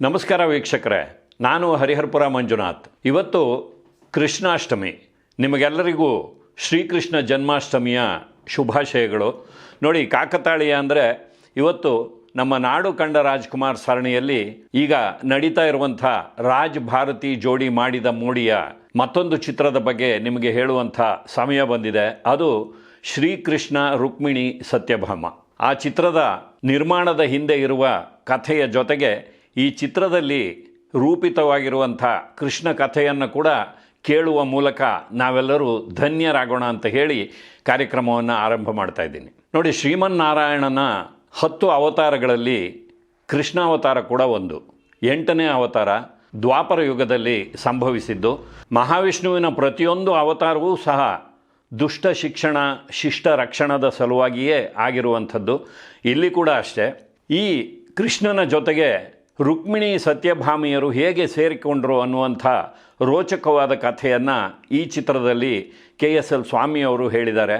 ನಮಸ್ಕಾರ ವೀಕ್ಷಕರೇ, ನಾನು ಹರಿಹರಪುರ ಮಂಜುನಾಥ್. ಇವತ್ತು ಕೃಷ್ಣಾಷ್ಟಮಿ. ನಿಮಗೆಲ್ಲರಿಗೂ ಶ್ರೀಕೃಷ್ಣ ಜನ್ಮಾಷ್ಟಮಿಯ ಶುಭಾಶಯಗಳು. ನೋಡಿ, ಕಾಕತಾಳೀಯ ಅಂದರೆ ಇವತ್ತು ನಮ್ಮ ನಾಡು ಕಂಡ ರಾಜ್ಕುಮಾರ್ ಸರಣಿಯಲ್ಲಿ ಈಗ ನಡೀತಾ ಇರುವಂಥ ರಾಜ್ ಭಾರತಿ ಜೋಡಿ ಮಾಡಿದ ಮೋಡಿಯ ಮತ್ತೊಂದು ಚಿತ್ರದ ಬಗ್ಗೆ ನಿಮಗೆ ಹೇಳುವಂಥ ಸಮಯ ಬಂದಿದೆ. ಅದು ಶ್ರೀಕೃಷ್ಣ ರುಕ್ಮಿಣಿ ಸತ್ಯಭಾಮ. ಆ ಚಿತ್ರದ ನಿರ್ಮಾಣದ ಹಿಂದೆ ಇರುವ ಕಥೆಯ ಜೊತೆಗೆ ಈ ಚಿತ್ರದಲ್ಲಿ ರೂಪಿತವಾಗಿರುವಂಥ ಕೃಷ್ಣ ಕಥೆಯನ್ನು ಕೂಡ ಕೇಳುವ ಮೂಲಕ ನಾವೆಲ್ಲರೂ ಧನ್ಯರಾಗೋಣ ಅಂತ ಹೇಳಿ ಕಾರ್ಯಕ್ರಮವನ್ನು ಆರಂಭ ಮಾಡ್ತಾ ಇದ್ದೀನಿ. ನೋಡಿ, ಶ್ರೀಮನ್ನಾರಾಯಣನ ಹತ್ತು ಅವತಾರಗಳಲ್ಲಿ ಕೃಷ್ಣಾವತಾರ ಕೂಡ ಒಂದು. ಎಂಟನೇ ಅವತಾರ ದ್ವಾಪರ ಯುಗದಲ್ಲಿ ಸಂಭವಿಸಿದ್ದು. ಮಹಾವಿಷ್ಣುವಿನ ಪ್ರತಿಯೊಂದು ಅವತಾರವೂ ಸಹ ದುಷ್ಟ ಶಿಕ್ಷಣ, ಶಿಷ್ಟ ರಕ್ಷಣದ ಸಲುವಾಗಿಯೇ ಆಗಿರುವಂಥದ್ದು. ಇಲ್ಲಿ ಕೂಡ ಅಷ್ಟೇ. ಈ ಕೃಷ್ಣನ ಜೊತೆಗೆ ರುಕ್ಮಿಣಿ ಸತ್ಯಭಾಮಿಯರು ಹೇಗೆ ಸೇರಿಕೊಂಡರು ಅನ್ನುವಂಥ ರೋಚಕವಾದ ಕಥೆಯನ್ನು ಈ ಚಿತ್ರದಲ್ಲಿ ಕೆ ಎಸ್ ಎಲ್ ಸ್ವಾಮಿಯವರು ಹೇಳಿದ್ದಾರೆ.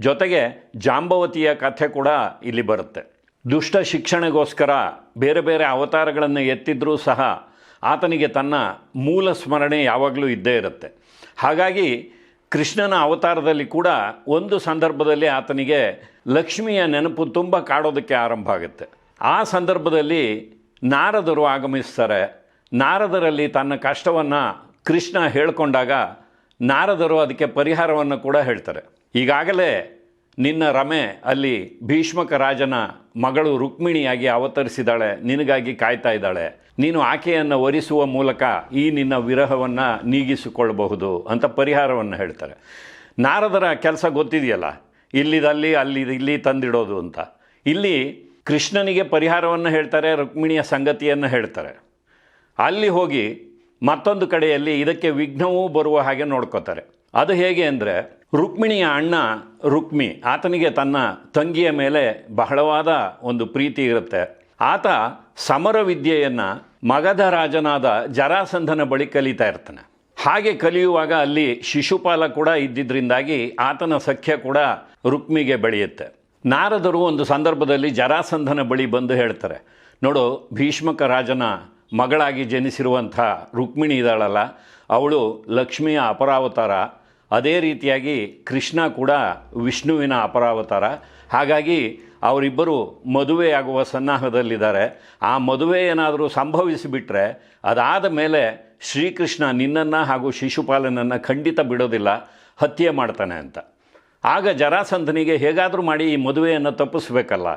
ಜೊತೆಗೆ ಜಾಂಬವತಿಯ ಕಥೆ ಕೂಡ ಇಲ್ಲಿ ಬರುತ್ತೆ. ದುಷ್ಟ ಶಿಕ್ಷಣಗೋಸ್ಕರ ಬೇರೆ ಬೇರೆ ಅವತಾರಗಳನ್ನು ಎತ್ತಿದ್ರೂ ಸಹ ಆತನಿಗೆ ತನ್ನ ಮೂಲ ಸ್ಮರಣೆ ಯಾವಾಗಲೂ ಇದ್ದೇ ಇರುತ್ತೆ. ಹಾಗಾಗಿ ಕೃಷ್ಣನ ಅವತಾರದಲ್ಲಿ ಕೂಡ ಒಂದು ಸಂದರ್ಭದಲ್ಲಿ ಆತನಿಗೆ ಲಕ್ಷ್ಮಿಯ ನೆನಪು ತುಂಬ ಕಾಡೋದಕ್ಕೆ ಆರಂಭ ಆಗುತ್ತೆ. ಆ ಸಂದರ್ಭದಲ್ಲಿ ನಾರದರು ಆಗಮಿಸ್ತಾರೆ. ನಾರದರಲ್ಲಿ ತನ್ನ ಕಷ್ಟವನ್ನು ಕೃಷ್ಣ ಹೇಳಿಕೊಂಡಾಗ ನಾರದರು ಅದಕ್ಕೆ ಪರಿಹಾರವನ್ನು ಕೂಡ ಹೇಳ್ತಾರೆ. ಈಗಾಗಲೇ ನಿನ್ನ ರಮೆ ಅಲ್ಲಿ ಭೀಷ್ಮಕ ರಾಜನ ಮಗಳು ರುಕ್ಮಿಣಿಯಾಗಿ ಅವತರಿಸಿದಾಳೆ, ನಿನಗಾಗಿ ಕಾಯ್ತಾ ಇದ್ದಾಳೆ. ನೀನು ಆಕೆಯನ್ನು ಒರಿಸುವ ಮೂಲಕ ಈ ನಿನ್ನ ವಿರಹವನ್ನು ನೀಗಿಸಿಕೊಳ್ಳಬಹುದು ಅಂತ ಪರಿಹಾರವನ್ನು ಹೇಳ್ತಾರೆ. ನಾರದರ ಕೆಲಸ ಗೊತ್ತಿದೆಯಲ್ಲ, ಇಲ್ಲಿದಲ್ಲಿ ಅಲ್ಲಿ ಇಲ್ಲಿ ತಂದಿಡೋದು ಅಂತ. ಇಲ್ಲಿ ಕೃಷ್ಣನಿಗೆ ಪರಿಹಾರವನ್ನು ಹೇಳ್ತಾರೆ, ರುಕ್ಮಿಣಿಯ ಸಂಗತಿಯನ್ನು ಹೇಳ್ತಾರೆ. ಅಲ್ಲಿ ಹೋಗಿ ಮತ್ತೊಂದು ಕಡೆಯಲ್ಲಿ ಇದಕ್ಕೆ ವಿಘ್ನವೂ ಬರುವ ಹಾಗೆ ನೋಡ್ಕೋತಾರೆ. ಅದು ಹೇಗೆ ಅಂದರೆ, ರುಕ್ಮಿಣಿಯ ಅಣ್ಣ ರುಕ್ಮಿ, ಆತನಿಗೆ ತನ್ನ ತಂಗಿಯ ಮೇಲೆ ಬಹಳವಾದ ಒಂದು ಪ್ರೀತಿ ಇರುತ್ತೆ. ಆತ ಸಮರ ವಿದ್ಯೆಯನ್ನು ಮಗಧ ರಾಜನಾದ ಜರಾಸಂಧನ ಬಳಿ ಕಲಿತಾ ಇರ್ತಾನೆ. ಹಾಗೆ ಕಲಿಯುವಾಗ ಅಲ್ಲಿ ಶಿಶುಪಾಲ ಕೂಡ ಇದ್ದಿದ್ದರಿಂದಾಗಿ ಆತನ ಸಖ್ಯ ಕೂಡ ರುಕ್ಮಿಗೆ ಬೆಳೆಯುತ್ತೆ. ನಾರದರು ಒಂದು ಸಂದರ್ಭದಲ್ಲಿ ಜರಾಸಂಧನ ಬಳಿ ಬಂದು ಹೇಳ್ತಾರೆ, ನೋಡು, ಭೀಷ್ಮಕ ರಾಜನ ಮಗಳಾಗಿ ಜನಿಸಿರುವಂಥ ರುಕ್ಮಿಣಿ ಇದ್ದಾಳಲ್ಲ ಅವಳು ಲಕ್ಷ್ಮಿಯ ಅಪರಾವತಾರ. ಅದೇ ರೀತಿಯಾಗಿ ಕೃಷ್ಣ ಕೂಡ ವಿಷ್ಣುವಿನ ಅಪರಾವತಾರ. ಹಾಗಾಗಿ ಅವರಿಬ್ಬರು ಮದುವೆಯಾಗುವ ಸನ್ನಾಹದಲ್ಲಿದ್ದಾರೆ. ಆ ಮದುವೆ ಏನಾದರೂ ಸಂಭವಿಸಿಬಿಟ್ರೆ ಅದಾದ ಮೇಲೆ ಶ್ರೀಕೃಷ್ಣ ನಿನ್ನನ್ನು ಹಾಗೂ ಶಿಶುಪಾಲನನ್ನು ಖಂಡಿತ ಬಿಡೋದಿಲ್ಲ, ಹತ್ಯೆ ಮಾಡ್ತಾನೆ ಅಂತ. ಆಗ ಜರಾಸಂಧನಿಗೆ ಹೇಗಾದರೂ ಮಾಡಿ ಈ ಮದುವೆಯನ್ನು ತಪ್ಪಿಸ್ಬೇಕಲ್ಲ.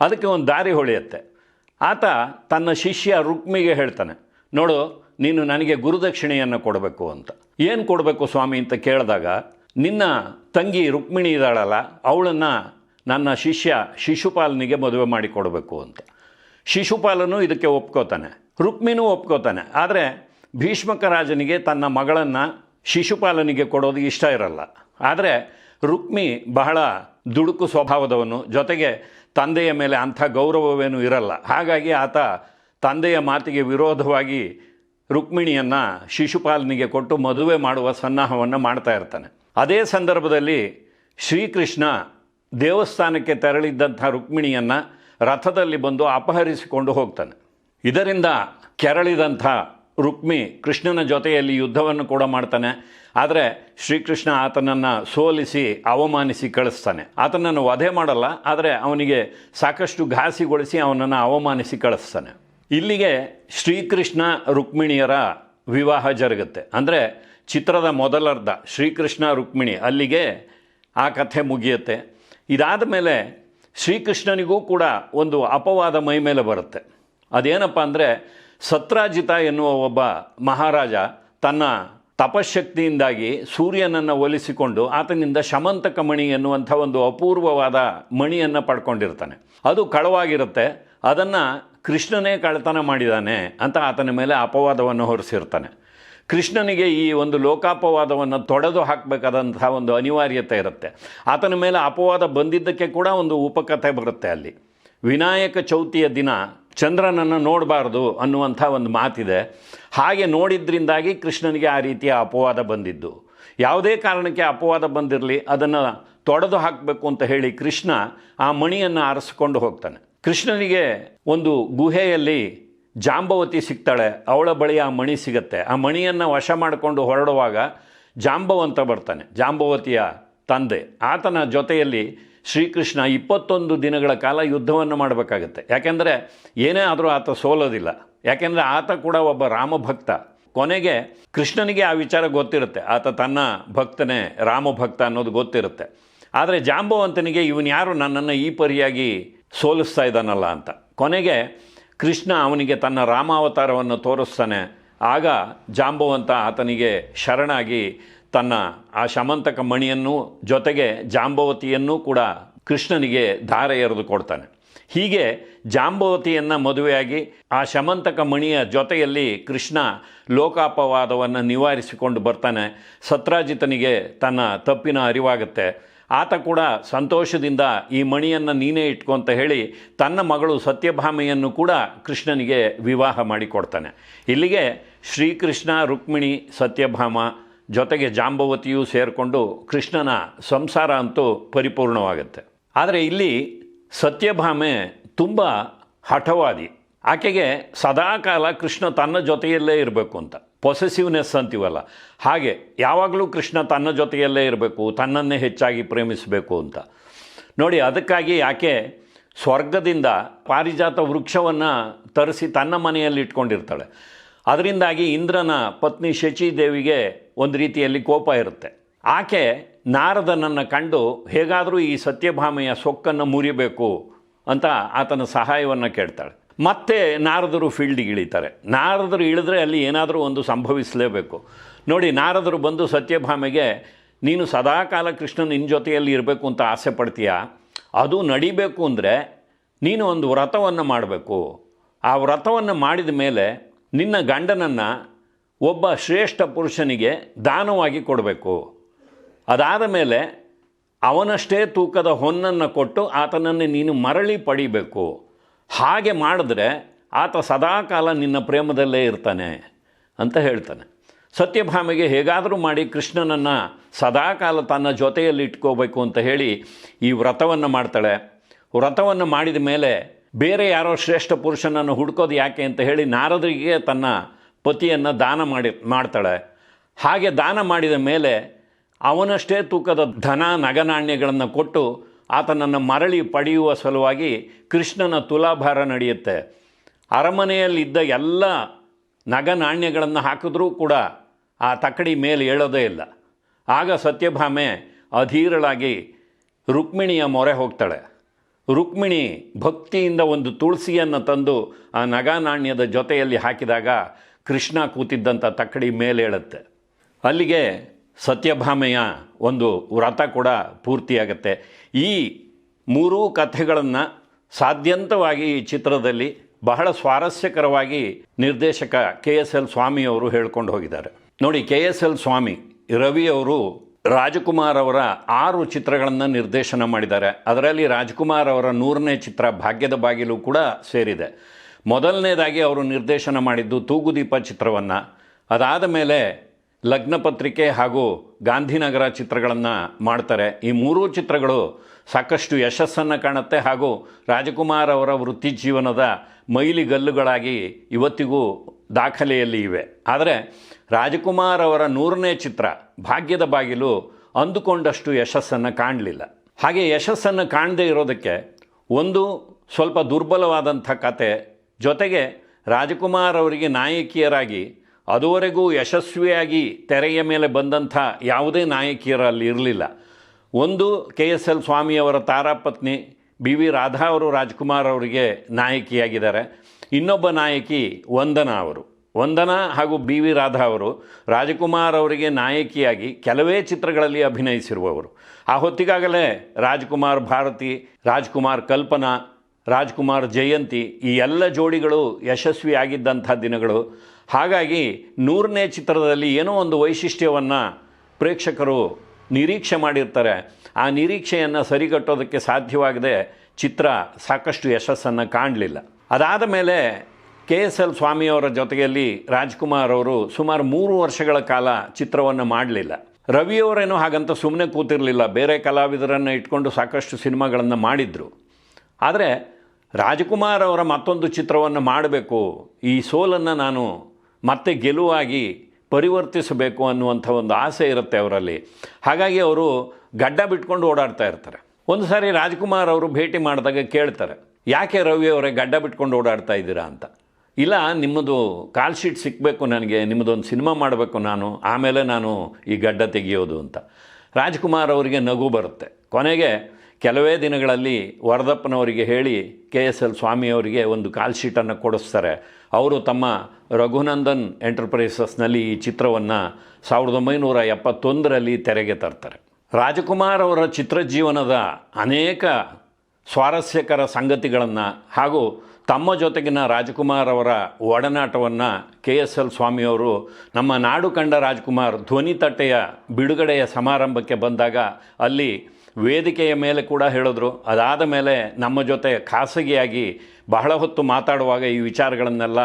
ಅದಕ್ಕೆ ಒಂದು ದಾರಿ ಹೊಳೆಯುತ್ತೆ. ಆತ ತನ್ನ ಶಿಷ್ಯ ರುಕ್ಮಿಗೆ ಹೇಳ್ತಾನೆ, ನೋಡು, ನೀನು ನನಗೆ ಗುರುದಕ್ಷಿಣೆಯನ್ನು ಕೊಡಬೇಕು ಅಂತ. ಏನು ಕೊಡಬೇಕು ಸ್ವಾಮಿ? ಅಂತ ಕೇಳಿದಾಗ, ನಿನ್ನ ತಂಗಿ ರುಕ್ಮಿಣಿ ಇದ್ದಾಳಲ್ಲ, ಅವಳನ್ನು ನನ್ನ ಶಿಷ್ಯ ಶಿಶುಪಾಲನಿಗೆ ಮದುವೆ ಮಾಡಿ ಕೊಡಬೇಕು ಅಂತ. ಶಿಶುಪಾಲನು ಇದಕ್ಕೆ ಒಪ್ಕೋತಾನೆ, ರುಕ್ಮಿನೂ ಒಪ್ಕೋತಾನೆ. ಆದರೆ ಭೀಷ್ಮಕ ರಾಜನಿಗೆ ತನ್ನ ಮಗಳನ್ನು ಶಿಶುಪಾಲನಿಗೆ ಕೊಡೋದು ಇಷ್ಟ ಇರಲ್ಲ. ಆದರೆ ರುಕ್ಮಿ ಬಹಳ ದುಡುಕು ಸ್ವಭಾವದವನು. ಜೊತೆಗೆ ತಂದೆಯ ಮೇಲೆ ಅಂಥ ಗೌರವವೇನೂ ಇರಲ್ಲ. ಹಾಗಾಗಿ ಆತ ತಂದೆಯ ಮಾತಿಗೆ ವಿರೋಧವಾಗಿ ರುಕ್ಮಿಣಿಯನ್ನು ಶಿಶುಪಾಲನಿಗೆ ಕೊಟ್ಟು ಮದುವೆ ಮಾಡುವ ಸನ್ನಾಹವನ್ನು ಮಾಡ್ತಾ ಇರ್ತಾನೆ. ಅದೇ ಸಂದರ್ಭದಲ್ಲಿ ಶ್ರೀಕೃಷ್ಣ ದೇವಸ್ಥಾನಕ್ಕೆ ತೆರಳಿದ್ದಂಥ ರುಕ್ಮಿಣಿಯನ್ನು ರಥದಲ್ಲಿ ಬಂದು ಅಪಹರಿಸಿಕೊಂಡು ಹೋಗ್ತಾನೆ. ಇದರಿಂದ ಕೆರಳಿದಂಥ ರುಕ್ಮಿ ಕೃಷ್ಣನ ಜೊತೆಯಲ್ಲಿ ಯುದ್ಧವನ್ನು ಕೂಡ ಮಾಡ್ತಾನೆ. ಆದರೆ ಶ್ರೀಕೃಷ್ಣ ಆತನನ್ನು ಸೋಲಿಸಿ, ಅವಮಾನಿಸಿ ಕಳಿಸ್ತಾನೆ. ಆತನನ್ನು ವಧೆ ಮಾಡಲ್ಲ, ಆದರೆ ಅವನಿಗೆ ಸಾಕಷ್ಟು ಘಾಸಿಗೊಳಿಸಿ ಅವನನ್ನು ಅವಮಾನಿಸಿ ಕಳಿಸ್ತಾನೆ. ಇಲ್ಲಿಗೆ ಶ್ರೀಕೃಷ್ಣ ರುಕ್ಮಿಣಿಯರ ವಿವಾಹ ಜರುಗುತ್ತೆ. ಅಂದರೆ ಚಿತ್ರದ ಮೊದಲರ್ಧ, ಶ್ರೀಕೃಷ್ಣ ರುಕ್ಮಿಣಿ, ಅಲ್ಲಿಗೆ ಆ ಕಥೆ ಮುಗಿಯುತ್ತೆ. ಇದಾದ ಮೇಲೆ ಶ್ರೀಕೃಷ್ಣನಿಗೂ ಕೂಡ ಒಂದು ಅಪವಾದ ಮೈ ಮೇಲೆ ಬರುತ್ತೆ. ಅದೇನಪ್ಪ ಅಂದರೆ ಸತ್ರಾಜಿತ ಎನ್ನುವ ಒಬ್ಬ ಮಹಾರಾಜ ತನ್ನ ತಪಶಕ್ತಿಯಿಂದಾಗಿ ಸೂರ್ಯನನ್ನು ಒಲಿಸಿಕೊಂಡು ಆತನಿಂದ ಶಮಂತಕ ಮಣಿ ಎನ್ನುವಂಥ ಒಂದು ಅಪೂರ್ವವಾದ ಮಣಿಯನ್ನು ಪಡ್ಕೊಂಡಿರ್ತಾನೆ. ಅದು ಕಳವಾಗಿರುತ್ತೆ. ಅದನ್ನು ಕೃಷ್ಣನೇ ಕಳ್ತನ ಮಾಡಿದ್ದಾನೆ ಅಂತ ಆತನ ಮೇಲೆ ಅಪವಾದವನ್ನು ಹೊರಿಸಿರ್ತಾನೆ. ಕೃಷ್ಣನಿಗೆ ಈ ಒಂದು ಲೋಕಾಪವಾದವನ್ನು ತೊಡೆದು ಹಾಕಬೇಕಾದಂತಹ ಒಂದು ಅನಿವಾರ್ಯತೆ ಇರುತ್ತೆ. ಆತನ ಮೇಲೆ ಅಪವಾದ ಬಂದಿದ್ದಕ್ಕೆ ಕೂಡ ಒಂದು ಉಪಕಥೆ ಬರುತ್ತೆ ಅಲ್ಲಿ. ವಿನಾಯಕ ಚೌತಿಯ ದಿನ ಚಂದ್ರನನ್ನು ನೋಡಬಾರ್ದು ಅನ್ನುವಂಥ ಒಂದು ಮಾತಿದೆ. ಹಾಗೆ ನೋಡಿದ್ರಿಂದಾಗಿ ಕೃಷ್ಣನಿಗೆ ಆ ರೀತಿಯ ಅಪವಾದ ಬಂದಿದ್ದು. ಯಾವುದೇ ಕಾರಣಕ್ಕೆ ಅಪವಾದ ಬಂದಿರಲಿ, ಅದನ್ನು ತೊಡೆದು ಹಾಕಬೇಕು ಅಂತ ಹೇಳಿ ಕೃಷ್ಣ ಆ ಮಣಿಯನ್ನು ಆರಿಸ್ಕೊಂಡು ಹೋಗ್ತಾನೆ. ಕೃಷ್ಣನಿಗೆ ಒಂದು ಗುಹೆಯಲ್ಲಿ ಜಾಂಬವತಿ ಸಿಗ್ತಾಳೆ, ಅವಳ ಬಳಿ ಆ ಮಣಿ ಸಿಗತ್ತೆ. ಆ ಮಣಿಯನ್ನು ವಶ ಮಾಡಿಕೊಂಡು ಹೊರಡುವಾಗ ಜಾಂಬವಂತ ಬರ್ತಾನೆ, ಜಾಂಬವತಿಯ ತಂದೆ. ಆತನ ಜೊತೆಯಲ್ಲಿ ಶ್ರೀಕೃಷ್ಣ ಇಪ್ಪತ್ತೊಂದು ದಿನಗಳ ಕಾಲ ಯುದ್ಧವನ್ನು ಮಾಡಬೇಕಾಗತ್ತೆ. ಯಾಕೆಂದರೆ ಏನೇ ಆದರೂ ಆತ ಸೋಲೋದಿಲ್ಲ. ಯಾಕೆಂದರೆ ಆತ ಕೂಡ ಒಬ್ಬ ರಾಮಭಕ್ತ. ಕೊನೆಗೆ ಕೃಷ್ಣನಿಗೆ ಆ ವಿಚಾರ ಗೊತ್ತಿರುತ್ತೆ. ಆತ ತನ್ನ ಭಕ್ತನೇ, ರಾಮಭಕ್ತ ಅನ್ನೋದು ಗೊತ್ತಿರುತ್ತೆ. ಆದರೆ ಜಾಂಬವಂತನಿಗೆ ಇವನು ಯಾರು ನನ್ನನ್ನು ಈ ಪರಿಯಾಗಿ ಸೋಲಿಸ್ತಾ ಇದ್ದಾನಲ್ಲ ಅಂತ. ಕೊನೆಗೆ ಕೃಷ್ಣ ಅವನಿಗೆ ತನ್ನ ರಾಮಾವತಾರವನ್ನು ತೋರಿಸ್ತಾನೆ. ಆಗ ಜಾಂಬವಂತ ಆತನಿಗೆ ಶರಣಾಗಿ ತನ್ನ ಆ ಶಮಂತಕ ಮಣಿಯನ್ನು ಜೊತೆಗೆ ಜಾಂಬವತಿಯನ್ನು ಕೂಡ ಕೃಷ್ಣನಿಗೆ ಧಾರೆ ಎರೆದು ಕೊಡ್ತಾನೆ. ಹೀಗೆ ಜಾಂಬವತಿಯನ್ನು ಮದುವೆಯಾಗಿ ಆ ಶಮಂತಕ ಮಣಿಯ ಜೊತೆಯಲ್ಲಿ ಕೃಷ್ಣ ಲೋಕಾಪವಾದವನ್ನು ನಿವಾರಿಸಿಕೊಂಡು ಬರ್ತಾನೆ. ಸತ್ರಾಜಿತನಿಗೆ ತನ್ನ ತಪ್ಪಿನ ಅರಿವಾಗುತ್ತೆ. ಆತ ಕೂಡ ಸಂತೋಷದಿಂದ ಈ ಮಣಿಯನ್ನು ನೀನೇ ಇಟ್ಕೊ ಅಂತ ಹೇಳಿ ತನ್ನ ಮಗಳು ಸತ್ಯಭಾಮೆಯನ್ನು ಕೂಡ ಕೃಷ್ಣನಿಗೆ ವಿವಾಹ ಮಾಡಿಕೊಡ್ತಾನೆ. ಇಲ್ಲಿಗೆ ಶ್ರೀಕೃಷ್ಣ, ರುಕ್ಮಿಣಿ, ಸತ್ಯಭಾಮ ಜೊತೆಗೆ ಜಾಂಬವತಿಯೂ ಸೇರಿಕೊಂಡು ಕೃಷ್ಣನ ಸಂಸಾರ ಅಂತೂ ಪರಿಪೂರ್ಣವಾಗುತ್ತೆ. ಆದರೆ ಇಲ್ಲಿ ಸತ್ಯಭಾಮೆ ತುಂಬ ಹಠವಾದಿ. ಆಕೆಗೆ ಸದಾಕಾಲ ಕೃಷ್ಣ ತನ್ನ ಜೊತೆಯಲ್ಲೇ ಇರಬೇಕು ಅಂತ. ಪೊಸೆಸಿವ್ನೆಸ್ ಅಂತೀವಲ್ಲ. ಹಾಗೆ ಯಾವಾಗಲೂ ಕೃಷ್ಣ ತನ್ನ ಜೊತೆಯಲ್ಲೇ ಇರಬೇಕು, ತನ್ನನ್ನೇ ಹೆಚ್ಚಾಗಿ ಪ್ರೇಮಿಸಬೇಕು ಅಂತ. ನೋಡಿ, ಅದಕ್ಕಾಗಿ ಆಕೆ ಸ್ವರ್ಗದಿಂದ ಪಾರಿಜಾತ ವೃಕ್ಷವನ್ನು ತರಿಸಿ ತನ್ನ ಮನೆಯಲ್ಲಿ ಇಟ್ಕೊಂಡಿರ್ತಾಳೆ. ಅದರಿಂದಾಗಿ ಇಂದ್ರನ ಪತ್ನಿ ಶಚಿದೇವಿಗೆ ಒಂದು ರೀತಿಯಲ್ಲಿ ಕೋಪ ಇರುತ್ತೆ. ಆಕೆ ನಾರದನನ್ನು ಕಂಡು ಹೇಗಾದರೂ ಈ ಸತ್ಯಭಾಮೆಯ ಸೊಕ್ಕನ್ನು ಮುರಿಬೇಕು ಅಂತ ಆತನ ಸಹಾಯವನ್ನು ಕೇಳ್ತಾಳೆ. ಮತ್ತೆ ನಾರದರು ಫೀಲ್ಡಿಗೆ ಇಳಿತಾರೆ. ನಾರದರು ಇಳಿದ್ರೆ ಅಲ್ಲಿ ಏನಾದರೂ ಒಂದು ಸಂಭವಿಸಲೇಬೇಕು. ನೋಡಿ, ನಾರದರು ಬಂದು ಸತ್ಯಭಾಮೆಗೆ, ನೀನು ಸದಾಕಾಲ ಕೃಷ್ಣ ನಿನ್ನ ಜೊತೆಯಲ್ಲಿ ಇರಬೇಕು ಅಂತ ಆಸೆ ಪಡ್ತೀಯ? ಅದು ನಡಿಬೇಕು ಅಂದರೆ ನೀನು ಒಂದು ವ್ರತವನ್ನು ಮಾಡಬೇಕು. ಆ ವ್ರತವನ್ನು ಮಾಡಿದ ಮೇಲೆ ನಿನ್ನ ಗಂಡನನ್ನು ಒಬ್ಬ ಶ್ರೇಷ್ಠ ಪುರುಷನಿಗೆ ದಾನವಾಗಿ ಕೊಡಬೇಕು. ಅದಾದ ಮೇಲೆ ಅವನಷ್ಟೇ ತೂಕದ ಹೊನ್ನನ್ನು ಕೊಟ್ಟು ಆತನನ್ನು ನೀನು ಮರಳಿ ಪಡಿಬೇಕು. ಹಾಗೆ ಮಾಡಿದ್ರೆ ಆತ ಸದಾಕಾಲ ನಿನ್ನ ಪ್ರೇಮದಲ್ಲೇ ಇರ್ತಾನೆ ಅಂತ ಹೇಳ್ತಾನೆ. ಸತ್ಯಭಾಮೆಗೆ ಹೇಗಾದರೂ ಮಾಡಿ ಕೃಷ್ಣನನ್ನು ಸದಾಕಾಲ ತನ್ನ ಜೊತೆಯಲ್ಲಿ ಇಟ್ಕೋಬೇಕು ಅಂತ ಹೇಳಿ ಈ ವ್ರತವನ್ನು ಮಾಡ್ತಾಳೆ. ವ್ರತವನ್ನು ಮಾಡಿದ ಮೇಲೆ ಬೇರೆ ಯಾರೋ ಶ್ರೇಷ್ಠ ಪುರುಷನನ್ನು ಹುಡ್ಕೋದು ಯಾಕೆ ಅಂತ ಹೇಳಿ ನಾರದರಿಗೆ ತನ್ನ ಪತಿಯನ್ನು ದಾನ ಮಾಡಿ, ಮಾಡ್ತಾಳೆ. ಹಾಗೆ ದಾನ ಮಾಡಿದ ಮೇಲೆ ಅವನಷ್ಟೇ ತೂಕದ ಧನ, ನಗನಾಣ್ಯಗಳನ್ನು ಕೊಟ್ಟು ಆತನನ್ನು ಮರಳಿ ಪಡೆಯುವ ಸಲುವಾಗಿ ಕೃಷ್ಣನ ತುಲಾಭಾರ ನಡೆಯುತ್ತೆ. ಅರಮನೆಯಲ್ಲಿದ್ದ ಎಲ್ಲ ನಗನಾಣ್ಯಗಳನ್ನು ಹಾಕಿದ್ರೂ ಕೂಡ ಆ ತಕ್ಕಡಿ ಮೇಲೆ ಏಳೋದೇ ಇಲ್ಲ. ಆಗ ಸತ್ಯಭಾಮೆ ಅಧೀರಳಾಗಿ ರುಕ್ಮಿಣಿಯ ಮೊರೆ ಹೋಗ್ತಾಳೆ. ರುಕ್ಮಿಣಿ ಭಕ್ತಿಯಿಂದ ಒಂದು ತುಳಸಿಯನ್ನು ತಂದು ಆ ನಗಾನಾಣ್ಯದ ಜೊತೆಯಲ್ಲಿ ಹಾಕಿದಾಗ ಕೃಷ್ಣ ಕೂತಿದ್ದಂಥ ತಕ್ಕಡಿ ಮೇಲೇಳುತ್ತೆ ಅಲ್ಲಿಗೆ ಸತ್ಯಭಾಮೆಯ ಒಂದು ವ್ರತ ಕೂಡ ಪೂರ್ತಿಯಾಗತ್ತೆ ಈ ಮೂರೂ ಕಥೆಗಳನ್ನು ಸಾಧ್ಯಂತವಾಗಿ ಈ ಚಿತ್ರದಲ್ಲಿ ಬಹಳ ಸ್ವಾರಸ್ಯಕರವಾಗಿ ನಿರ್ದೇಶಕ ಕೆ ಎಸ್ ಎಲ್ ಸ್ವಾಮಿಯವರು ಹೇಳ್ಕೊಂಡು ಹೋಗಿದ್ದಾರೆ. ನೋಡಿ, ಕೆ ಎಸ್ ಎಲ್ ಸ್ವಾಮಿ ರವಿಯವರು ರಾಜಕುಮಾರ್ ಅವರ ಆರು ಚಿತ್ರಗಳನ್ನು ನಿರ್ದೇಶನ ಮಾಡಿದ್ದಾರೆ. ಅದರಲ್ಲಿ ರಾಜ್ಕುಮಾರ್ ಅವರ ನೂರನೇ ಚಿತ್ರ ಭಾಗ್ಯದ ಬಾಗಿಲು ಕೂಡ ಸೇರಿದೆ. ಮೊದಲನೇದಾಗಿ ಅವರು ನಿರ್ದೇಶನ ಮಾಡಿದ್ದು ತೂಗುದೀಪ ಚಿತ್ರವನ್ನು. ಅದಾದ ಮೇಲೆ ಲಗ್ನಪತ್ರಿಕೆ ಹಾಗೂ ಗಾಂಧಿನಗರ ಚಿತ್ರಗಳನ್ನು ಮಾಡ್ತಾರೆ. ಈ ಮೂರೂ ಚಿತ್ರಗಳು ಸಾಕಷ್ಟು ಯಶಸ್ಸನ್ನು ಕಾಣುತ್ತೆ ಹಾಗೂ ರಾಜಕುಮಾರ್ ಅವರ ವೃತ್ತಿ ಜೀವನದ ಮೈಲಿಗಲ್ಲುಗಳಾಗಿ ಇವತ್ತಿಗೂ ದಾಖಲೆಯಲ್ಲಿ ಇವೆ. ಆದರೆ ರಾಜಕುಮಾರ್ ಅವರ ನೂರನೇ ಚಿತ್ರ ಭಾಗ್ಯದ ಬಾಗಿಲು ಅಂದುಕೊಂಡಷ್ಟು ಯಶಸ್ಸನ್ನು ಕಾಣಲಿಲ್ಲ. ಹಾಗೆ ಯಶಸ್ಸನ್ನು ಕಾಣದೇ ಇರೋದಕ್ಕೆ ಒಂದು ಸ್ವಲ್ಪ ದುರ್ಬಲವಾದಂಥ ಕತೆ ಜೊತೆಗೆ ರಾಜಕುಮಾರ್ ಅವರಿಗೆ ನಾಯಕಿಯರಾಗಿ ಅದುವರೆಗೂ ಯಶಸ್ವಿಯಾಗಿ ತೆರೆಯ ಮೇಲೆ ಬಂದಂಥ ಯಾವುದೇ ನಾಯಕಿಯರು ಅಲ್ಲಿ ಇರಲಿಲ್ಲ. ಒಂದು ಕೆ ಎಸ್ ಎಲ್ ಸ್ವಾಮಿಯವರ ತಾರಾಪತ್ನಿ ಬಿ ವಿ ರಾಧಾ ಅವರು ರಾಜ್ಕುಮಾರ್ ಅವರಿಗೆ ನಾಯಕಿಯಾಗಿದ್ದಾರೆ. ಇನ್ನೊಬ್ಬ ನಾಯಕಿ ವಂದನಾ ಅವರು. ವಂದನಾ ಹಾಗೂ ಬಿ ವಿ ರಾಧಾ ಅವರು ರಾಜಕುಮಾರ್ ಅವರಿಗೆ ನಾಯಕಿಯಾಗಿ ಕೆಲವೇ ಚಿತ್ರಗಳಲ್ಲಿ ಅಭಿನಯಿಸಿರುವವರು. ಆ ಹೊತ್ತಿಗಾಗಲೇ ರಾಜ್ಕುಮಾರ್ ಭಾರತಿ, ರಾಜ್ಕುಮಾರ್ ಕಲ್ಪನಾ ರಾಜ್ಕುಮಾರ್ ಜಯಂತಿ ಈ ಎಲ್ಲ ಜೋಡಿಗಳು ಯಶಸ್ವಿಯಾಗಿದ್ದಂಥ ದಿನಗಳು. ಹಾಗಾಗಿ ನೂರನೇ ಚಿತ್ರದಲ್ಲಿ ಏನೋ ಒಂದು ವೈಶಿಷ್ಟ್ಯವನ್ನು ಪ್ರೇಕ್ಷಕರು ನಿರೀಕ್ಷೆ ಮಾಡಿರ್ತಾರೆ. ಆ ನಿರೀಕ್ಷೆಯನ್ನು ಸರಿಗಟ್ಟೋದಕ್ಕೆ ಸಾಧ್ಯವಾಗದೆ ಚಿತ್ರ ಸಾಕಷ್ಟು ಯಶಸ್ಸನ್ನು ಕಾಣಲಿಲ್ಲ. ಅದಾದ ಮೇಲೆ ಕೆ ಎಸ್ ಎಲ್ ಸ್ವಾಮಿಯವರ ಜೊತೆಯಲ್ಲಿ ರಾಜ್ಕುಮಾರ್ ಅವರು ಸುಮಾರು ಮೂರು ವರ್ಷಗಳ ಕಾಲ ಚಿತ್ರವನ್ನು ಮಾಡಲಿಲ್ಲ. ರವಿಯವರೇನೋ ಹಾಗಂತ ಸುಮ್ಮನೆ ಕೂತಿರಲಿಲ್ಲ. ಬೇರೆ ಕಲಾವಿದರನ್ನು ಇಟ್ಕೊಂಡು ಸಾಕಷ್ಟು ಸಿನಿಮಾಗಳನ್ನು ಮಾಡಿದರು. ಆದರೆ ರಾಜಕುಮಾರ್ ಅವರ ಮತ್ತೊಂದು ಚಿತ್ರವನ್ನು ಮಾಡಬೇಕು. ಈ ಸೋಲನ್ನು ನಾನು ಮತ್ತೆ ಗೆಲುವಾಗಿ ಪರಿವರ್ತಿಸಬೇಕು ಅನ್ನುವಂಥ ಒಂದು ಆಸೆ ಇರುತ್ತೆ ಅವರಲ್ಲಿ. ಹಾಗಾಗಿ ಅವರು ಗಡ್ಡ ಬಿಟ್ಕೊಂಡು ಓಡಾಡ್ತಾ ಇರ್ತಾರೆ. ಒಂದು ಸಾರಿ ರಾಜ್ಕುಮಾರ್ ಅವರು ಭೇಟಿ ಮಾಡಿದಾಗ ಕೇಳ್ತಾರೆ, ಯಾಕೆ ರವಿ ಅವರೇ ಗಡ್ಡ ಬಿಟ್ಕೊಂಡು ಓಡಾಡ್ತಾ ಇದ್ದೀರಾ ಅಂತ? ಇಲ್ಲ, ನಿಮ್ಮದು ಕಾಲ್ ಶೀಟ್ ಸಿಕ್ಕಬೇಕು ನನಗೆ, ನಿಮ್ಮದೊಂದು ಸಿನಿಮಾ ಮಾಡಬೇಕು ನಾನು, ಆಮೇಲೆ ನಾನು ಈ ಗಡ್ಡ ತೆಗೆಯೋದು ಅಂತ. ರಾಜ್ಕುಮಾರ್ ಅವರಿಗೆ ನಗು ಬರುತ್ತೆ. ಕೊನೆಗೆ ಕೆಲವೇ ದಿನಗಳಲ್ಲಿ ವರದಪ್ಪನವರಿಗೆ ಹೇಳಿ ಕೆ ಎಸ್ ಎಲ್ ಸ್ವಾಮಿಯವರಿಗೆ ಒಂದು ಕಾಲ್ ಶೀಟನ್ನು ಕೊಡಿಸ್ತಾರೆ. ಅವರು ತಮ್ಮ ರಘುನಂದನ್ ಎಂಟರ್ಪ್ರೈಸಸ್ನಲ್ಲಿ ಈ ಚಿತ್ರವನ್ನು ಸಾವಿರದ ಒಂಬೈನೂರ ಎಪ್ಪತ್ತೊಂದರಲ್ಲಿ ತೆರೆಗೆ ತರ್ತಾರೆ. ರಾಜಕುಮಾರ್ ಅವರ ಚಿತ್ರಜೀವನದ ಅನೇಕ ಸ್ವಾರಸ್ಯಕರ ಸಂಗತಿಗಳನ್ನು ಹಾಗೂ ತಮ್ಮ ಜೊತೆಗಿನ ರಾಜಕುಮಾರ್ ಅವರ ಒಡನಾಟವನ್ನು ಕೆ ಎಸ್ ಎಲ್ ಸ್ವಾಮಿಯವರು ನಮ್ಮ ನಾಡು ಕಂಡ ರಾಜ್ಕುಮಾರ್ ಧ್ವನಿ ತಟ್ಟೆಯ ಬಿಡುಗಡೆಯ ಸಮಾರಂಭಕ್ಕೆ ಬಂದಾಗ ಅಲ್ಲಿ ವೇದಿಕೆಯ ಮೇಲೆ ಕೂಡ ಹೇಳಿದ್ರು. ಅದಾದ ಮೇಲೆ ನಮ್ಮ ಜೊತೆ ಖಾಸಗಿಯಾಗಿ ಬಹಳ ಹೊತ್ತು ಮಾತಾಡುವಾಗ ಈ ವಿಚಾರಗಳನ್ನೆಲ್ಲ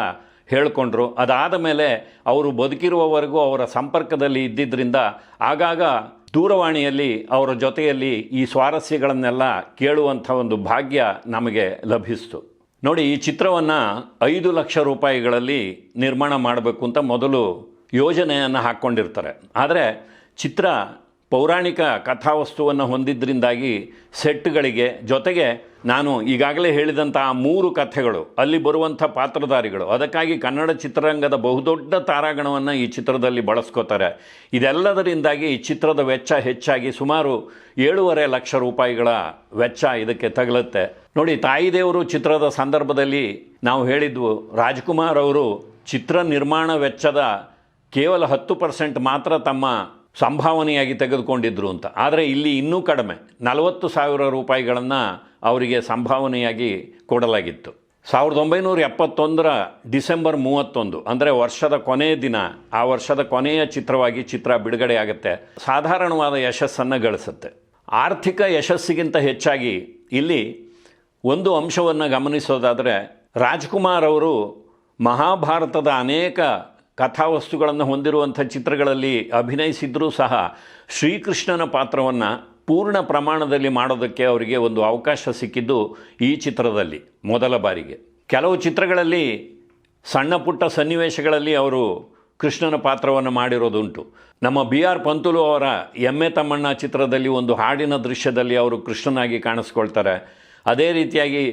ಹೇಳಿಕೊಂಡ್ರು. ಅದಾದ ಮೇಲೆ ಅವರು ಬದುಕಿರುವವರೆಗೂ ಅವರ ಸಂಪರ್ಕದಲ್ಲಿ ಇದ್ದಿದ್ದರಿಂದ ಆಗಾಗ ದೂರವಾಣಿಯಲ್ಲಿ ಅವರ ಜೊತೆಯಲ್ಲಿ ಈ ಸ್ವಾರಸ್ಯಗಳನ್ನೆಲ್ಲ ಕೇಳುವಂಥ ಒಂದು ಭಾಗ್ಯ ನಮಗೆ ಲಭಿಸ್ತು. ನೋಡಿ, ಈ ಚಿತ್ರವನ್ನು ಐದು ಲಕ್ಷ ರೂಪಾಯಿಗಳಲ್ಲಿ ನಿರ್ಮಾಣ ಮಾಡಬೇಕು ಅಂತ ಮೊದಲು ಯೋಜನೆಯನ್ನು ಹಾಕ್ಕೊಂಡಿರ್ತಾರೆ. ಆದರೆ ಚಿತ್ರ ಪೌರಾಣಿಕ ಕಥಾವಸ್ತುವನ್ನು ಹೊಂದಿದ್ದರಿಂದಾಗಿ ಸೆಟ್ಗಳಿಗೆ ಜೊತೆಗೆ ನಾನು ಈಗಾಗಲೇ ಹೇಳಿದಂಥ ಆ ಮೂರು ಕಥೆಗಳು, ಅಲ್ಲಿ ಬರುವಂಥ ಪಾತ್ರಧಾರಿಗಳು, ಅದಕ್ಕಾಗಿ ಕನ್ನಡ ಚಿತ್ರರಂಗದ ಬಹುದೊಡ್ಡ ತಾರಾಗಣವನ್ನು ಈ ಚಿತ್ರದಲ್ಲಿ ಬಳಸ್ಕೋತಾರೆ. ಇದೆಲ್ಲದರಿಂದಾಗಿ ಈ ಚಿತ್ರದ ವೆಚ್ಚ ಹೆಚ್ಚಾಗಿ ಸುಮಾರು ಏಳೂವರೆ ಲಕ್ಷ ರೂಪಾಯಿಗಳ ವೆಚ್ಚ ಇದಕ್ಕೆ ತಗಲುತ್ತೆ. ನೋಡಿ ತಾಯಿದೇವರು ಚಿತ್ರದ ಸಂದರ್ಭದಲ್ಲಿ ನಾವು ಹೇಳಿದ್ವು ರಾಜ್ಕುಮಾರ್ ಅವರು ಚಿತ್ರ ನಿರ್ಮಾಣ ವೆಚ್ಚದ ಕೇವಲ ಹತ್ತು ಪರ್ಸೆಂಟ್ ಮಾತ್ರ ತಮ್ಮ ಸಂಭಾವನೆಯಾಗಿ ತೆಗೆದುಕೊಂಡಿದ್ರು ಅಂತ. ಆದರೆ ಇಲ್ಲಿ ಇನ್ನೂ ಕಡಿಮೆ. ನಲವತ್ತು ಸಾವಿರ ರೂಪಾಯಿಗಳನ್ನು ಅವರಿಗೆ ಸಂಭಾವನೆಯಾಗಿ ಕೊಡಲಾಗಿತ್ತು. ಸಾವಿರದ ಒಂಬೈನೂರ ಎಪ್ಪತ್ತೊಂದರ ಡಿಸೆಂಬರ್ ಮೂವತ್ತೊಂದು, ಅಂದರೆ ವರ್ಷದ ಕೊನೆಯ ದಿನ, ಆ ವರ್ಷದ ಕೊನೆಯ ಚಿತ್ರವಾಗಿ ಚಿತ್ರ ಬಿಡುಗಡೆಯಾಗುತ್ತೆ ಸಾಧಾರಣವಾದ ಯಶಸ್ಸನ್ನು ಗಳಿಸುತ್ತೆ. ಆರ್ಥಿಕ ಯಶಸ್ಸಿಗಿಂತ ಹೆಚ್ಚಾಗಿ ಇಲ್ಲಿ ಒಂದು ಅಂಶವನ್ನು ಗಮನಿಸೋದಾದರೆ ರಾಜ್ಕುಮಾರ್ ಅವರು ಮಹಾಭಾರತದ ಅನೇಕ ಕಥಾವಸ್ತುಗಳನ್ನು ಹೊಂದಿರುವಂಥ ಚಿತ್ರಗಳಲ್ಲಿ ಅಭಿನಯಿಸಿದ್ರೂ ಸಹ ಶ್ರೀಕೃಷ್ಣನ ಪಾತ್ರವನ್ನು ಪೂರ್ಣ ಪ್ರಮಾಣದಲ್ಲಿ ಮಾಡೋದಕ್ಕೆ ಅವರಿಗೆ ಒಂದು ಅವಕಾಶ ಸಿಕ್ಕಿದ್ದು ಈ ಚಿತ್ರದಲ್ಲಿ, ಮೊದಲ ಬಾರಿಗೆ. ಕೆಲವು ಚಿತ್ರಗಳಲ್ಲಿ ಸಣ್ಣ ಪುಟ್ಟ ಸನ್ನಿವೇಶಗಳಲ್ಲಿ ಅವರು ಕೃಷ್ಣನ ಪಾತ್ರವನ್ನು ಮಾಡಿರೋದುಂಟು. ನಮ್ಮ ಬಿ ಆರ್ ಪಂತುಲು ಅವರ ಎಮ್ಮೆ ತಮ್ಮಣ್ಣ ಚಿತ್ರದಲ್ಲಿ ಒಂದು ಹಾಡಿನ ದೃಶ್ಯದಲ್ಲಿ ಅವರು ಕೃಷ್ಣನಾಗಿ ಕಾಣಿಸ್ಕೊಳ್ತಾರೆ. ಅದೇ ರೀತಿಯಾಗಿ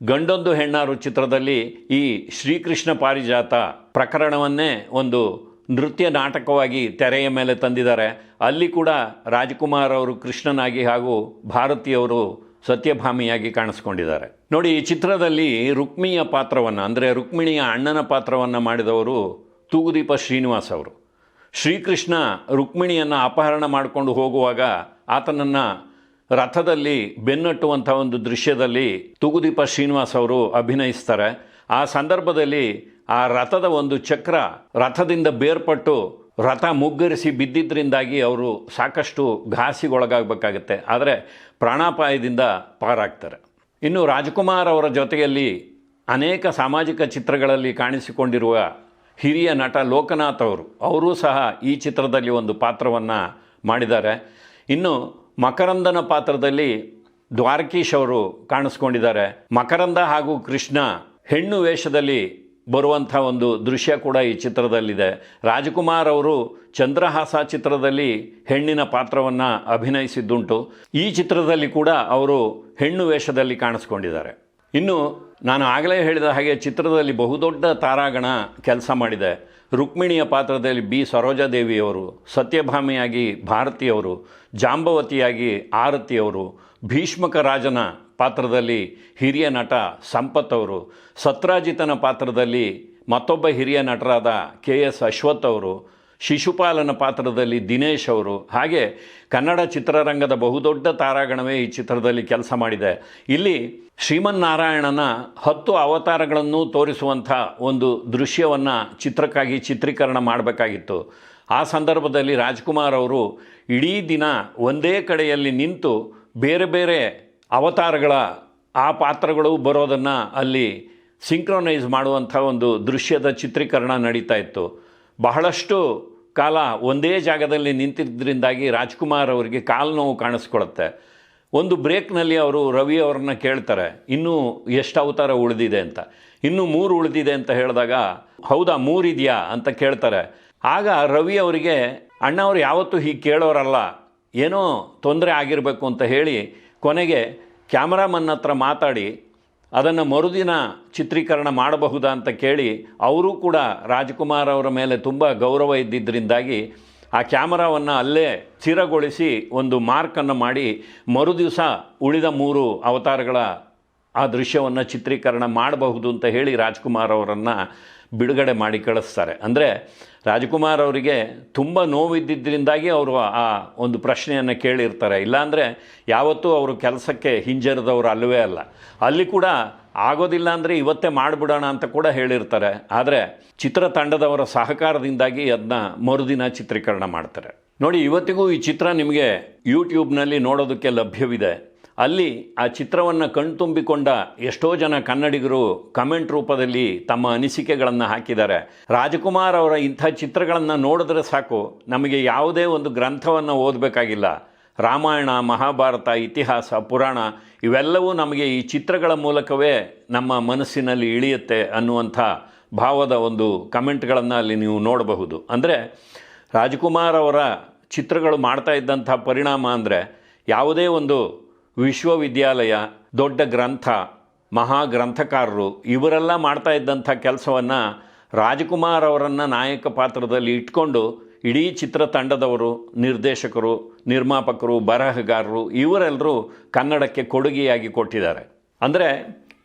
ಗಂಡೊಂದು ಹೆಣ್ಣಾರು ಚಿತ್ರದಲ್ಲಿ ಈ ಶ್ರೀಕೃಷ್ಣ ಪಾರಿಜಾತ ಪ್ರಕರಣವನ್ನೇ ಒಂದು ನೃತ್ಯ ನಾಟಕವಾಗಿ ತೆರೆಯ ಮೇಲೆ ತಂದಿದ್ದಾರೆ. ಅಲ್ಲಿ ಕೂಡ ರಾಜ್ಕುಮಾರ್ ಅವರು ಕೃಷ್ಣನಾಗಿ ಹಾಗೂ ಭಾರತೀಯವರು ಸತ್ಯಭಾಮಿಯಾಗಿ ಕಾಣಿಸ್ಕೊಂಡಿದ್ದಾರೆ. ನೋಡಿ, ಈ ಚಿತ್ರದಲ್ಲಿ ರುಕ್ಮಿಯ ಪಾತ್ರವನ್ನು, ಅಂದರೆ ರುಕ್ಮಿಣಿಯ ಅಣ್ಣನ ಪಾತ್ರವನ್ನು ಮಾಡಿದವರು ತೂಗುದೀಪ ಶ್ರೀನಿವಾಸ್ ಅವರು. ಶ್ರೀಕೃಷ್ಣ ರುಕ್ಮಿಣಿಯನ್ನು ಅಪಹರಣ ಮಾಡಿಕೊಂಡು ಹೋಗುವಾಗ ಆತನನ್ನು ರಥದಲ್ಲಿ ಬೆನ್ನಟ್ಟುವಂಥ ಒಂದು ದೃಶ್ಯದಲ್ಲಿ ತುಗುದೀಪ ಶ್ರೀನಿವಾಸ್ ಅವರು ಅಭಿನಯಿಸ್ತಾರೆ. ಆ ಸಂದರ್ಭದಲ್ಲಿ ಆ ರಥದ ಒಂದು ಚಕ್ರ ರಥದಿಂದ ಬೇರ್ಪಟ್ಟು ರಥ ಮುಗ್ಗರಿಸಿ ಬಿದ್ದಿದ್ದರಿಂದಾಗಿ ಅವರು ಸಾಕಷ್ಟು ಘಾಸಿಗೊಳಗಾಗಬೇಕಾಗತ್ತೆ. ಆದರೆ ಪ್ರಾಣಾಪಾಯದಿಂದ ಪಾರಾಗ್ತಾರೆ. ಇನ್ನು ರಾಜ್ಕುಮಾರ್ ಅವರ ಜೊತೆಯಲ್ಲಿ ಅನೇಕ ಸಾಮಾಜಿಕ ಚಿತ್ರಗಳಲ್ಲಿ ಕಾಣಿಸಿಕೊಂಡಿರುವ ಹಿರಿಯ ನಟ ಲೋಕನಾಥ್ ಅವರು, ಅವರೂ ಸಹ ಈ ಚಿತ್ರದಲ್ಲಿ ಒಂದು ಪಾತ್ರವನ್ನು ಮಾಡಿದ್ದಾರೆ. ಇನ್ನು ಮಕರಂದನ ಪಾತ್ರದಲ್ಲಿ ದ್ವಾರಕೀಶ್ ಅವರು ಕಾಣಿಸ್ಕೊಂಡಿದ್ದಾರೆ. ಮಕರಂದ ಹಾಗೂ ಕೃಷ್ಣ ಹೆಣ್ಣು ವೇಷದಲ್ಲಿ ಬರುವಂಥ ಒಂದು ದೃಶ್ಯ ಕೂಡ ಈ ಚಿತ್ರದಲ್ಲಿದೆ. ರಾಜಕುಮಾರ್ ಅವರು ಚಂದ್ರಹಾಸ ಚಿತ್ರದಲ್ಲಿ ಹೆಣ್ಣಿನ ಪಾತ್ರವನ್ನು ಅಭಿನಯಿಸಿದ್ದುಂಟು. ಈ ಚಿತ್ರದಲ್ಲಿ ಕೂಡ ಅವರು ಹೆಣ್ಣು ವೇಷದಲ್ಲಿ ಕಾಣಿಸ್ಕೊಂಡಿದ್ದಾರೆ. ಇನ್ನು ನಾನು ಆಗಲೇ ಹೇಳಿದ ಹಾಗೆ ಚಿತ್ರದಲ್ಲಿ ಬಹುದೊಡ್ಡ ತಾರಾಗಣ ಕೆಲಸ ಮಾಡಿದೆ. ರುಕ್ಮಿಣಿಯ ಪಾತ್ರದಲ್ಲಿ ಬಿ. ಸರೋಜಾದೇವಿಯವರು, ಸತ್ಯಭಾಮಿಯಾಗಿ ಭಾರತಿಯವರು, ಜಾಂಬವತಿಯಾಗಿ ಆರತಿಯವರು, ಭೀಷ್ಮಕ ರಾಜನ ಪಾತ್ರದಲ್ಲಿ ಹಿರಿಯ ನಟ ಸಂಪತ್ ಅವರು, ಸತ್ರಾಜಿತನ ಪಾತ್ರದಲ್ಲಿ ಮತ್ತೊಬ್ಬ ಹಿರಿಯ ನಟರಾದ ಕೆ. ಎಸ್. ಅಶ್ವಥ್ ಅವರು ಶಿಶುಪಾಲನ ಪಾತ್ರದಲ್ಲಿ ದಿನೇಶ್ ಅವರು. ಹಾಗೆ ಕನ್ನಡ ಚಿತ್ರರಂಗದ ಬಹುದೊಡ್ಡ ತಾರಾಗಣವೇ ಈ ಚಿತ್ರದಲ್ಲಿ ಕೆಲಸ ಮಾಡಿದೆ. ಇಲ್ಲಿ ಶ್ರೀಮನ್ನಾರಾಯಣನ ಹತ್ತು ಅವತಾರಗಳನ್ನು ತೋರಿಸುವಂಥ ಒಂದು ದೃಶ್ಯವನ್ನು ಚಿತ್ರಕ್ಕಾಗಿ ಚಿತ್ರೀಕರಣ ಮಾಡಬೇಕಾಗಿತ್ತು. ಆ ಸಂದರ್ಭದಲ್ಲಿ ರಾಜ್ಕುಮಾರ್ ಅವರು ಇಡೀ ದಿನ ಒಂದೇ ಕಡೆಯಲ್ಲಿ ನಿಂತು ಬೇರೆ ಬೇರೆ ಅವತಾರಗಳ, ಆ ಪಾತ್ರಗಳು ಬರೋದನ್ನು ಅಲ್ಲಿ ಸಿಂಕ್ರೊನೈಸ್ ಮಾಡುವಂಥ ಒಂದು ದೃಶ್ಯದ ಚಿತ್ರೀಕರಣ ನಡೀತಾ ಇತ್ತು. ಬಹಳಷ್ಟು ಕಾಲ ಒಂದೇ ಜಾಗದಲ್ಲಿ ನಿಂತಿದ್ದರಿಂದಾಗಿ ರಾಜ್ಕುಮಾರ್ ಅವರಿಗೆ ಕಾಲು ನೋವು ಕಾಣಿಸ್ಕೊಳುತ್ತೆ. ಒಂದು ಬ್ರೇಕ್ನಲ್ಲಿ ಅವರು ರವಿ ಅವರನ್ನ ಕೇಳ್ತಾರೆ, ಇನ್ನೂ ಎಷ್ಟು ಅವತಾರ ಉಳಿದಿದೆ ಅಂತ? ಇನ್ನೂ ಮೂರು ಉಳಿದಿದೆ ಅಂತ ಹೇಳಿದಾಗ, ಹೌದಾ, ಮೂರಿದೆಯಾ? ಅಂತ ಕೇಳ್ತಾರೆ. ಆಗ ರವಿ ಅವರಿಗೆ, ಅಣ್ಣ ಅವ್ರು ಯಾವತ್ತೂ ಹೀಗೆ ಕೇಳೋರಲ್ಲ, ಏನೋ ತೊಂದರೆ ಆಗಿರಬೇಕು ಅಂತ ಹೇಳಿ ಕೊನೆಗೆ ಕ್ಯಾಮ್ರಾಮನ್ ಹತ್ರ ಮಾತಾಡಿ ಅದನ್ನು ಮರುದಿನ ಚಿತ್ರೀಕರಣ ಮಾಡಬಹುದಾ ಅಂತ ಕೇಳಿ ಅವರೂ ಕೂಡ ರಾಜ್ಕುಮಾರ್ ಅವರ ಮೇಲೆ ತುಂಬ ಗೌರವ ಇದ್ದಿದ್ದರಿಂದಾಗಿ ಆ ಕ್ಯಾಮರಾವನ್ನು ಅಲ್ಲೇ ಸ್ಥಿರಗೊಳಿಸಿ ಒಂದು ಮಾರ್ಕನ್ನು ಮಾಡಿ ಮರುದಿವಸ ಉಳಿದ ಮೂರು ಅವತಾರಗಳ ಆ ದೃಶ್ಯವನ್ನು ಚಿತ್ರೀಕರಣ ಮಾಡಬಹುದು ಅಂತ ಹೇಳಿ ರಾಜ್ಕುಮಾರ್ ಅವರನ್ನು ಬಿಡುಗಡೆ ಮಾಡಿ ಕಳಿಸ್ತಾರೆ. ಅಂದರೆ ರಾಜ್ಕುಮಾರ್ ಅವರಿಗೆ ತುಂಬ ನೋವಿದ್ದಿದ್ದರಿಂದಾಗಿ ಅವರು ಆ ಒಂದು ಪ್ರಶ್ನೆಯನ್ನು ಕೇಳಿರ್ತಾರೆ. ಇಲ್ಲಾಂದರೆ ಯಾವತ್ತೂ ಅವರು ಕೆಲಸಕ್ಕೆ ಹಿಂಜರಿದವರು ಅಲ್ಲವೇ ಅಲ್ಲ. ಅಲ್ಲಿ ಕೂಡ ಆಗೋದಿಲ್ಲ ಅಂದರೆ ಇವತ್ತೇ ಮಾಡಿಬಿಡೋಣ ಅಂತ ಕೂಡ ಹೇಳಿರ್ತಾರೆ. ಆದರೆ ಚಿತ್ರತಂಡದವರ ಸಹಕಾರದಿಂದಾಗಿ ಅದನ್ನ ಮರುದಿನ ಚಿತ್ರೀಕರಣ ಮಾಡ್ತಾರೆ. ನೋಡಿ, ಇವತ್ತಿಗೂ ಈ ಚಿತ್ರ ನಿಮಗೆ ಯೂಟ್ಯೂಬ್ನಲ್ಲಿ ನೋಡೋದಕ್ಕೆ ಲಭ್ಯವಿದೆ. ಅಲ್ಲಿ ಆ ಚಿತ್ರವನ್ನು ಕಣ್ತುಂಬಿಕೊಂಡ ಎಷ್ಟೋ ಜನ ಕನ್ನಡಿಗರು ಕಮೆಂಟ್ ರೂಪದಲ್ಲಿ ತಮ್ಮ ಅನಿಸಿಕೆಗಳನ್ನು ಹಾಕಿದ್ದಾರೆ. ರಾಜಕುಮಾರ್ ಅವರ ಇಂಥ ಚಿತ್ರಗಳನ್ನು ನೋಡಿದ್ರೆ ಸಾಕು. ನಮಗೆ ಯಾವುದೇ ಒಂದು ಗ್ರಂಥವನ್ನು ಓದಬೇಕಾಗಿಲ್ಲ. ರಾಮಾಯಣ, ಮಹಾಭಾರತ, ಇತಿಹಾಸ, ಪುರಾಣ ಇವೆಲ್ಲವೂ ನಮಗೆ ಈ ಚಿತ್ರಗಳ ಮೂಲಕವೇ ನಮ್ಮ ಮನಸ್ಸಿನಲ್ಲಿ ಇಳಿಯುತ್ತೆ ಅನ್ನುವಂಥ ಭಾವದ ಒಂದು ಕಮೆಂಟ್ಗಳನ್ನು ಅಲ್ಲಿ ನೀವು ನೋಡಬಹುದು. ಅಂದರೆ ರಾಜ್ಕುಮಾರ್ ಅವರ ಚಿತ್ರಗಳು ಮಾಡ್ತಾ ಇದ್ದಂಥ ಪರಿಣಾಮ ಅಂದರೆ ಯಾವುದೇ ಒಂದು ವಿಶ್ವವಿದ್ಯಾಲಯ, ದೊಡ್ಡ ಗ್ರಂಥ, ಮಹಾ ಗ್ರಂಥಕಾರರು ಇವರೆಲ್ಲ ಮಾಡ್ತಾ ಇದ್ದಂಥ ಕೆಲಸವನ್ನು ರಾಜಕುಮಾರ್ ಅವರನ್ನು ನಾಯಕ ಪಾತ್ರದಲ್ಲಿ ಇಟ್ಕೊಂಡು ಇಡೀ ಚಿತ್ರತಂಡದವರು, ನಿರ್ದೇಶಕರು, ನಿರ್ಮಾಪಕರು, ಬರಹಗಾರರು ಇವರೆಲ್ಲರೂ ಕನ್ನಡಕ್ಕೆ ಕೊಡುಗೆಯಾಗಿ ಕೊಟ್ಟಿದ್ದಾರೆ. ಅಂದರೆ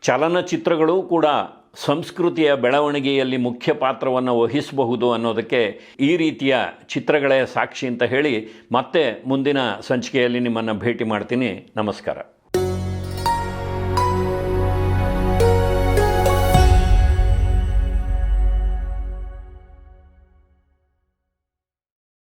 ಚಲನಚಿತ್ರಗಳು ಕೂಡ ಸಂಸ್ಕೃತಿಯ ಬೆಳವಣಿಗೆಯಲ್ಲಿ ಮುಖ್ಯ ಪಾತ್ರವನ್ನು ವಹಿಸಬಹುದು ಅನ್ನೋದಕ್ಕೆ ಈ ರೀತಿಯ ಚಿತ್ರಗಳೇ ಸಾಕ್ಷಿ ಅಂತ ಹೇಳಿ ಮತ್ತೆ ಮುಂದಿನ ಸಂಚಿಕೆಯಲ್ಲಿ ನಿಮ್ಮನ್ನು ಭೇಟಿ ಮಾಡ್ತೀನಿ. ನಮಸ್ಕಾರ.